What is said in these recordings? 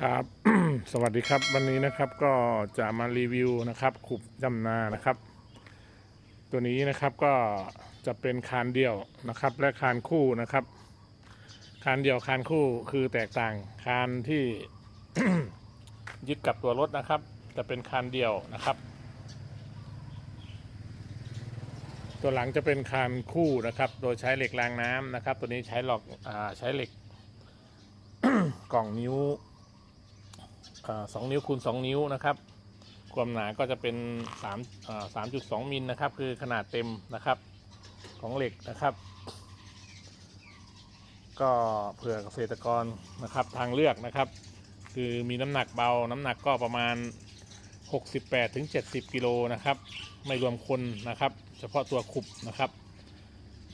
ครับ สวัสดีครับ วันนี้นะครับก็จะมารีวิวนะครับ ขุบจำนานะครับ ตัวนี้นะครับก็จะเป็นคานเดี่ยวนะครับ และคานคู่นะครับ คานเดี่ยวคานคู่คือแตกต่างคานที่ยึดกับตัวรถนะครับ จะเป็นคานเดี่ยวนะครับ ตัวหลังจะเป็นคานคู่นะครับ โดยใช้เหล็กรางน้ำนะครับ ตัวนี้ใช้หลอกอใช้เหล็กกล่องนิ้ว สองนิ้วคูณสองนิ้วนะครับ ความหนาก็จะเป็น3 3.2มิลนะครับ คือขนาดเต็มนะครับของเหล็กนะครับ ก็เผื่อเกษตรกรนะครับทางเลือกนะครับ คือมีน้ำหนักเบาน้ำหนักก็ประมาณ 68ถึง70กิโลนะครับ ไม่รวมคนนะครับ เฉพาะตัวขุบนะครับ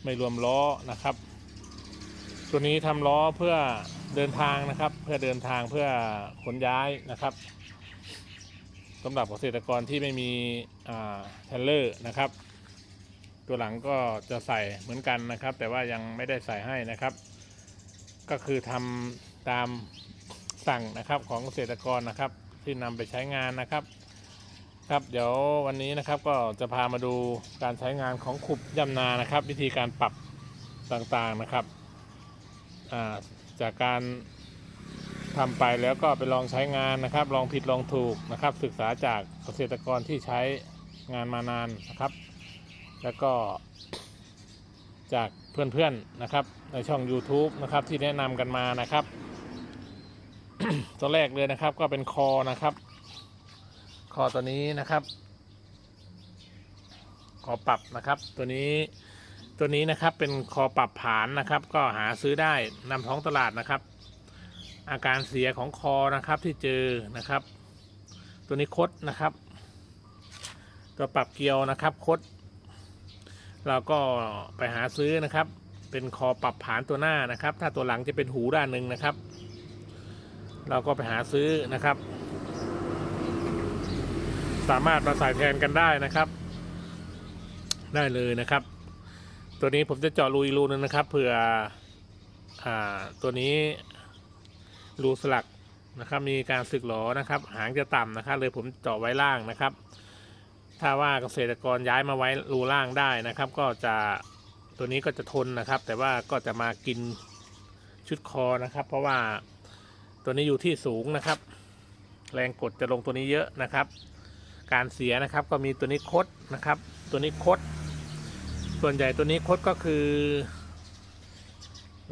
ไม่รวมล้อนะครับ ตัวนี้ทำล้อเพื่อ เดินทางนะครับ เพื่อเดินทางเพื่อขนย้ายนะครับสำหรับเกษตรกรที่ไม่มีเทรลเลอร์นะครับ ตัวหลังก็จะใส่เหมือนกันนะครับ แต่ว่ายังไม่ได้ใส่ให้นะครับ ก็คือทำตามสั่งนะครับของเกษตรกรนะครับ ที่นำไปใช้งานนะครับครับเดี๋ยววันนี้นะครับก็จะพามาดูการใช้งานของขุบยำนานะครับ วิธีการปรับต่างๆนะครับอ่า จากการทำไปแล้วก็ไปลองใช้งานนะครับ ลองผิดลองถูกนะครับ ศึกษาจากเกษตรกรที่ใช้งานมานานนะครับ แล้วก็จากเพื่อนๆนะครับ ในช่อง YouTube นะครับที่แนะนำกันมานะครับตัวแรกเลยนะครับก็เป็นคอนะครับ คอตัวนี้นะครับ คอปรับนะครับ ตัวนี้ ตัวนี้นะครับเป็นคอปรับผานนะครับ ก็หาซื้อได้นำท้องตลาดนะครับ อาการเสียของคอนะครับที่เจอนะครับ ตัวนี้คดนะครับ ตัวปรับเกลียวนะครับคดเราก็ไปหาซื้อนะครับ เป็นคอปรับผานตัวหน้านะครับ ถ้าตัวหลังจะเป็นหูด้านหนึ่งนะครับ เราก็ไปหาซื้อนะครับ สามารถมาใส่แทนกันได้นะครับ ได้เลยนะครับ ตัวนี้ผมจะเจาะรูอีกรูนึงนะครับเผื่ออ่าตัวนี้รูสลักนะครับ มีการสึกหรอนะครับ หางจะต่ำนะครับ เลยผมเจาะไว้ล่างนะครับ ถ้าว่าเกษตรกรย้ายมาไว้รูล่างได้นะครับ ก็จะตัวนี้ก็จะทนนะครับ แต่ว่าก็จะมากินชุดคอนะครับ เพราะว่าตัวนี้อยู่ที่สูงนะครับ แรงกดจะลงตัวนี้เยอะนะครับ การเสียนะครับ ก็มีตัวนี้คดนะครับ ตัวนี้คด ส่วนใหญ่ตัวนี้คดก็คือ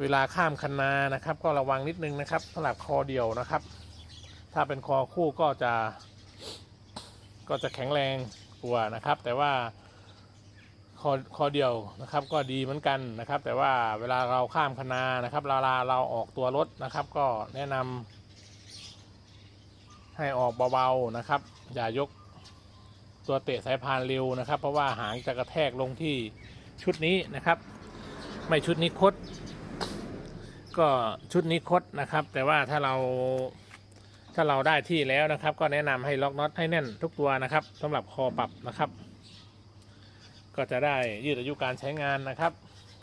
เวลาข้ามคันนานะครับ ก็ระวังนิดนึงนะครับสำหรับคอเดียวนะครับ ถ้าเป็นคอคู่ก็จะ ก็จะแข็งแรงกว่านะครับ แต่ว่าคอคอเดียวนะครับ ก็ดีเหมือนกันนะครับ แต่ว่าเวลาเราข้ามคันนานะครับเวลาเราออกตัวรถนะครับ ก็แนะนำให้ออกเบาๆนะครับ อย่ายกตัวเตะสายพานเร็วนะครับ เพราะว่าหางจะกระแทกลงที่ ชุดนี้นะครับ ไม่ชุดนี้คด ก็ชุดนี้คดนะครับ แต่ว่าถ้าเราถ้าเราได้ที่แล้วนะครับ ก็แนะนำให้ล็อกน็อตให้แน่นทุกตัวนะครับสำหรับคอปรับนะครับ ก็จะได้ยืดอายุการใช้งานนะครับ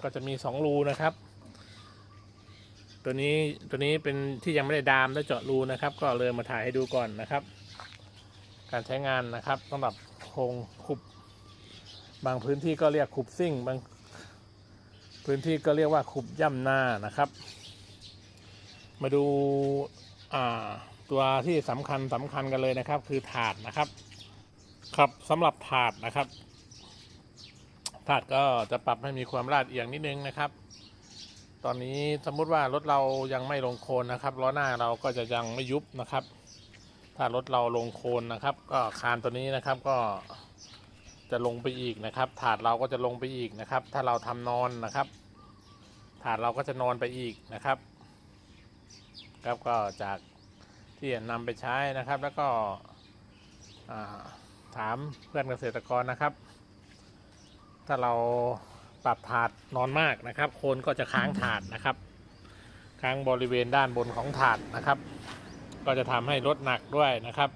ก็จะมีสองรูนะครับ ตัวนี้ตัวนี้เป็นที่ยังไม่ได้ดามและเจาะรูนะครับ ก็เลยมาถ่ายให้ดูก่อนนะครับ การใช้งานนะครับสำหรับโครงคุบ บางพื้นที่ก็เรียกขุบซิ่ง บางพื้นที่ก็เรียกว่าขุบย่ำหน้านะครับ มาดูาตัวที่สำคัญสำคัญกันเลยนะครับ คือถาดนะครับ ครับสำหรับถาดนะครับถาดก็จะปรับให้มีความลาดเอียงนิดนึงนะครับ ตอนนี้สมมุติว่ารถเรายังไม่ลงโคนนะครับล้อหน้าเราก็จะยังไม่ยุบนะครับ ถ้ารถเราลงโคนนะครับ ก็คานตัวนี้นะครับก็ จะลงไปอีกนะครับ ถาดเราก็จะลงไปอีกนะครับ ถ้าเราทำนอนนะครับ ถาดเราก็จะนอนไปอีกนะครับครับก็จากที่นำไปใช้นะครับ แล้วก็ถามเพื่อนเกษตรกรนะครับ ถ้าเราปรับถาดนอนมากนะครับโคนก็จะค้างถาดนะครับ ค้างบริเวณด้านบนของถาดนะครับ ก็จะทำให้รถหนักด้วยนะครับ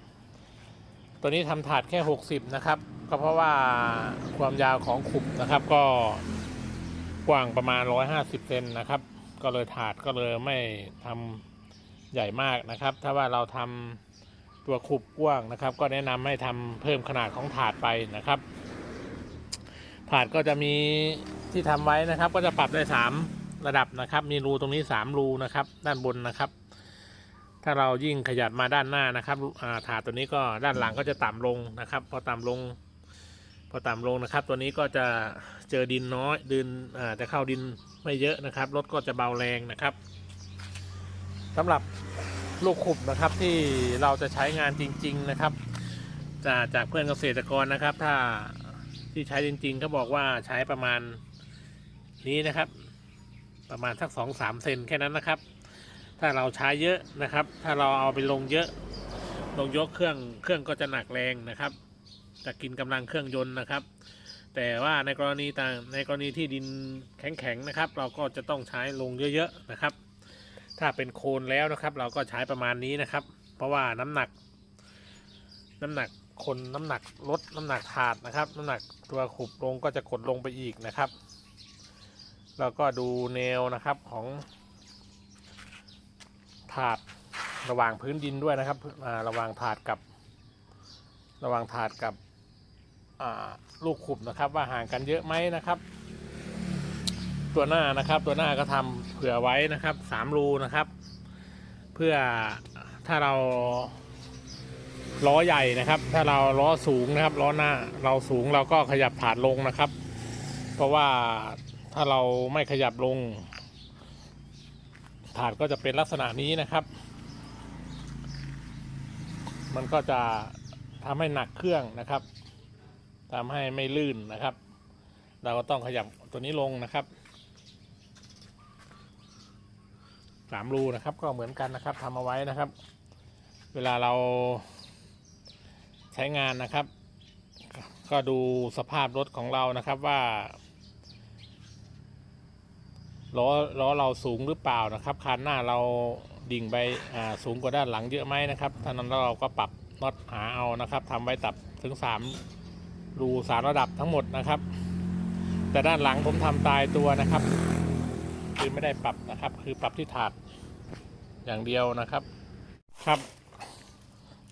ตัวนี้ทำถาดแค่ 60 นะครับ ก็เพราะว่าความยาวของขุบนะครับ ก็กว้างประมาณ 150เซนนะครับ ก็เลยถาดก็เลยไม่ทใหญ่มากนะครับ ถ้าว่าเราทำตัวขุบกว้างนะครับ ก็แนะนำให้ทำเพิ่มขนาดของถาดไปนะครับ ถาดก็จะมีที่ทำไว้นะครับ ก็จะปรับได้สามระดับนะครับ มีรูตรงนี้สามรูนะครับ ด้านบนนะครับ ถ้าเรายิ่งขยับมาด้านหน้านะครับถาดตัวนี้ก็ด้านหลังก็จะต่ำลงนะครับ พอต่ำลง พอต่ำลงนะครับ ตัวนี้ก็จะเจอดินน้อยดินอาจะเข้าดินไม่เยอะนะครับรถก็จะเบาแรงนะครับสำหรับลูกขุบนะครับที่เราจะใช้งานจริง ๆนะครับ จากจากเพื่อนเกษตรกรนะครับ ถ้าที่ใช้จริงๆก็บอกว่าใช้ประมาณนี้นะครับ ประมาณสักสองสามเซนแค่นั้นนะครับ ถ้าเราใช้เยอะนะครับ ถ้าเราเอาไปลงเยอะ ลงยกเครื่องเครื่องก็จะหนักแรงนะครับ จะกินกำลังเครื่องยนต์นะครับ แต่ว่าในกรณีต่างในกรณีที่ดินแข็งๆนะครับ เราก็จะต้องใช้ลงเยอะๆนะครับ ถ้าเป็นโคนแล้วนะครับ เราก็ใช้ประมาณนี้นะครับ เพราะว่าน้ำหนัก น้ำหนักคนน้ำหนักลดน้ำหนักถาดนะครับ น้ำหนักตัวขุบลงก็จะกดลงไปอีกนะครับ แล้วก็ดูแนวนะครับของถาดระหว่างพื้นดินด้วยนะครับระหว่างถาดกับ ระหว่างถาดกับ ลูกขุบนะครับ ว่าห่างกันเยอะไหมนะครับ ตัวหน้านะครับ ตัวหน้าก็ทำเผื่อไว้นะครับสามรูนะครับ เพื่อถ้าเราล้อใหญ่นะครับ ถ้าเราล้อสูงนะครับล้อหน้าเราสูงเราก็ขยับถาดลงนะครับ เพราะว่าถ้าเราไม่ขยับลงถาดก็จะเป็นลักษณะนี้นะครับ มันก็จะทำให้หนักเครื่องนะครับ ทำให้ไม่ลื่นนะครับ เราก็ต้องขยับตัวนี้ลงนะครับสามรูนะครับก็เหมือนกันนะครับทำเอาไว้นะครับ เวลาเราใช้งานนะครับ ก็ดูสภาพรถของเรานะครับว่าล้อล้อเราสูงหรือเปล่านะครับคันหน้าเราดิ่งไปสูงกว่าด้านหลังเยอะไหมนะครับถ้านั้นเราก็ปรับน็อตหาเอานะครับทำไว้ตับถึงสาม รูสามระดับทั้งหมดนะครับ แต่ด้านหลังผมทำตายตัวนะครับ คือไม่ได้ปรับนะครับ คือปรับที่ถาดอย่างเดียวนะครับครับ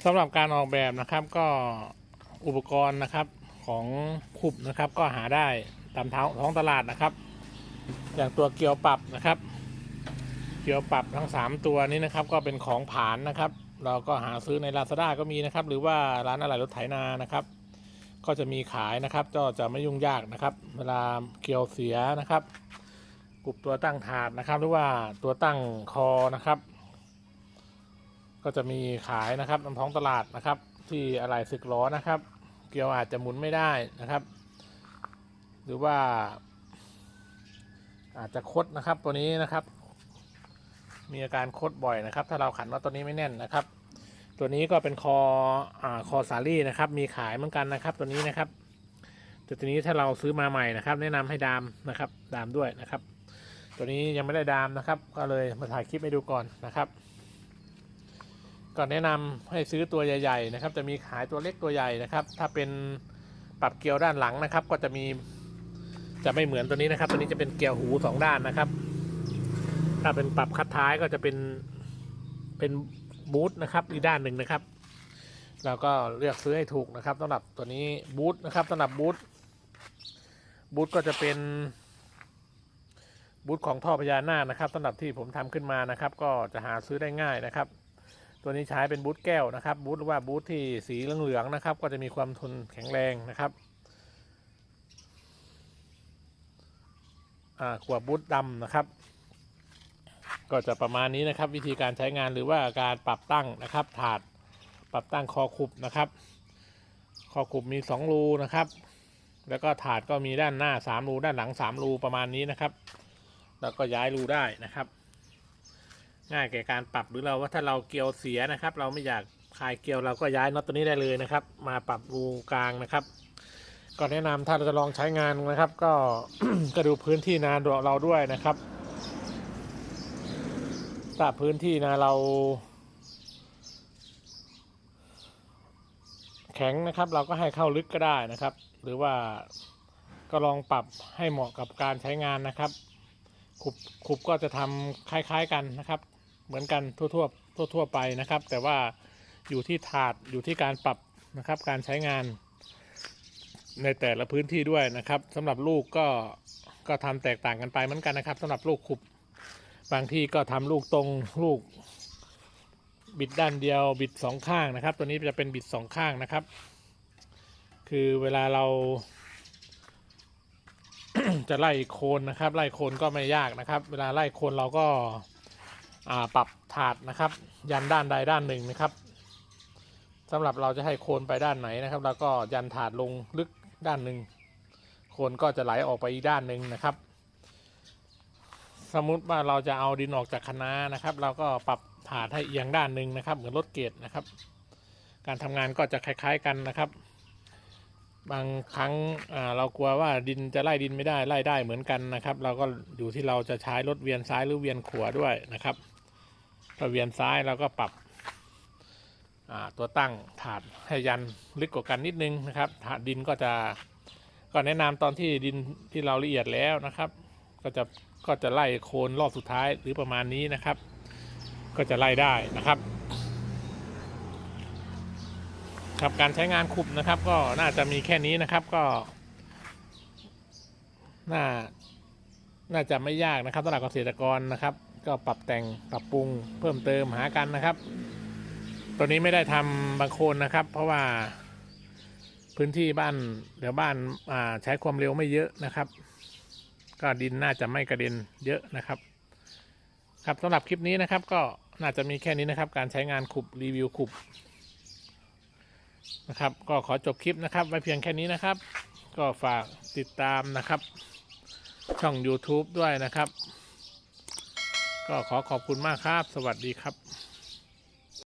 สำหรับการออกแบบนะครับก็อุปกรณ์นะครับของคุบนะครับก็หาได้ตามท้องท้องตลาดนะครับ อย่างตัวเกียวปรับนะครับ เกียวปรับทั้ง 3 ตัวนี้นะครับ ก็เป็นของผานนะครับ เราก็หาซื้อใน Lazada ก็มีนะครับ หรือว่าร้านอะไหล่รถไถนานะครับ ก็จะมีขายนะครับ ก็จะไม่ยุ่งยากนะครับ เวลาเกียวเสียนะครับกรุบตัวตั้งถาดนะครับ หรือว่าตัวตั้งคอนะครับ ก็จะมีขายนะครับตามท้องตลาดนะครับ ที่อะไหล่สึกล้อนะครับ เกียวอาจจะหมุนไม่ได้นะครับ หรือว่า อาจจะคดนะครับตัวนี้นะครับ มีอาการคดบ่อยนะครับ ถ้าเราขันว่าตัวนี้ไม่แน่นนะครับ ตัวนี้ก็เป็นคออ่าคอสาลี่นะครับ มีขายเหมือนกันนะครับ ตัวนี้นะครับแต่ตัวนี้ถ้าเราซื้อมาใหม่นะครับ แนะนำให้ดามนะครับ ดามด้วยนะครับ ตัวนี้ยังไม่ได้ดามนะครับ ก็เลยมาถ่ายคลิปให้ดูก่อนนะครับก่อนแนะนำให้ซื้อตัวใหญ่ ๆ นะครับ จะมีขายตัวเล็กตัวใหญ่นะครับ ถ้าเป็นปรับเกลียวด้านหลังนะครับ ก็จะมีจะไม่เหมือนตัวนี้นะครับ ตัวนี้จะเป็นเกลียวหูสองด้านนะครับ ถ้าเป็นปรับคัดท้ายก็จะเป็นเป็น บูทนะครับอีกด้านหนึ่งนะครับ เราก็เลือกซื้อให้ถูกนะครับสำหรับตัวนี้บูทนะครับสำหรับบูทบูทก็จะเป็นบูทของท่อพญานาคนะครับสำหรับที่ผมทำขึ้นมานะครับ ก็จะหาซื้อได้ง่ายนะครับ ตัวนี้ใช้เป็นบูทแก้วนะครับบูทหรือว่าบูทที่สีเหลืองๆนะครับ ก็จะมีความทนแข็งแรงนะครับอ่าขวบบูทดำนะครับ ก็จะประมาณนี้นะครับ วิธีการใช้งานหรือว่าการปรับตั้งนะครับ ถาดปรับตั้งคอคุบนะครับ คอคุบมี 2 รูนะครับ แล้วก็ถาดก็มีด้านหน้า 3 รูด้านหลัง 3 รูประมาณนี้นะครับ แล้วก็ย้ายรูได้นะครับ ง่ายแก่การปรับหรือเราว่าถ้าเราเกลียวเสียนะครับ เราไม่อยากคลายเกลียวเราก็ย้ายน็อตตัวนี้ได้เลยนะครับ มาปรับรูกลางนะครับก็แนะนำถ้าเราจะลองใช้งานนะครับ ก็ก็ดูพื้นที่นานเราด้วยนะครับ ถ้าพื้นที่นาเราแข็งนะครับ เราก็ให้เข้าลึกก็ได้นะครับ หรือว่าก็ลองปรับให้เหมาะกับการใช้งานนะครับขุบขุบก็จะทำคล้าย ๆกันนะครับ เหมือนกันทั่วๆทั่วๆไปนะครับ แต่ว่าอยู่ที่ถาดอยู่ที่การปรับนะครับ การใช้งานในแต่ละพื้นที่ด้วยนะครับสำหรับลูกก็ก็ทำแตกต่างกันไปเหมือนกันนะครับสำหรับลูกขุบ บางที่ก็ทำลูกตรงลูกบิดด้านเดียวบิดสองข้างนะครับ ตัวนี้จะเป็นบิดสองข้างนะครับ คือเวลาเรา จะไล่โคนนะครับ ไล่โคนก็ไม่ยากนะครับ เวลาไล่โคนเราก็ปรับถาดนะครับ ยันด้านใดด้านหนึ่งนะครับสำหรับเราจะให้โคนไปด้านไหนนะครับเราก็ยันถาดลงลึกด้านหนึ่งโคนก็จะไหลออกไปอีกด้านหนึ่งนะครับ สมมุติว่าเราจะเอาดินออกจากคณะนะครับ เราก็ปรับถาดให้เอียงด้านหนึ่งนะครับ เหมือนรถเกตนะครับ การทำงานก็จะคล้าย ๆกันนะครับ บางครั้งเรากลัวว่าดินจะไล่ดินไม่ได้ไล่ได้เหมือนกันนะครับ เราก็อยู่ที่เราจะใช้รถเวียนซ้ายหรือเวียนขวาด้วยนะครับถ้าเวียนซ้ายเราก็ปรับตัวตั้งถาดให้ยันลึกกว่ากันนิดนึงนะครับถาดดินก็จะก็แนะนำตอนที่ดินที่เราละเอียดแล้วนะครับ ก็จะ ก็จะไล่โคนรอบสุดท้ายหรือประมาณนี้นะครับ ก็จะไล่ได้นะครับครับการใช้งานคุบนะครับ ก็น่าจะมีแค่นี้นะครับก็ น่า น่าจะไม่ยากนะครับสำหรับเกษตรกรนะครับ ก็ปรับแต่งปรับปรุงเพิ่มเติมหากันนะครับ ตัวนี้ไม่ได้ทำบางโคนนะครับ เพราะว่าพื้นที่บ้านเดี๋ยวบ้านใช้ความเร็วไม่เยอะนะครับ ก็ดินน่าจะไม่กระเด็นเยอะนะครับ ครับสำหรับคลิปนี้นะครับ ก็น่าจะมีแค่นี้นะครับ การใช้งานขุบรีวิวขุบนะครับ ก็ขอจบคลิปนะครับ ไว้เพียงแค่นี้นะครับ ก็ฝากติดตามนะครับ ช่อง YouTube ด้วยนะครับ ก็ขอขอบคุณมากครับ สวัสดีครับ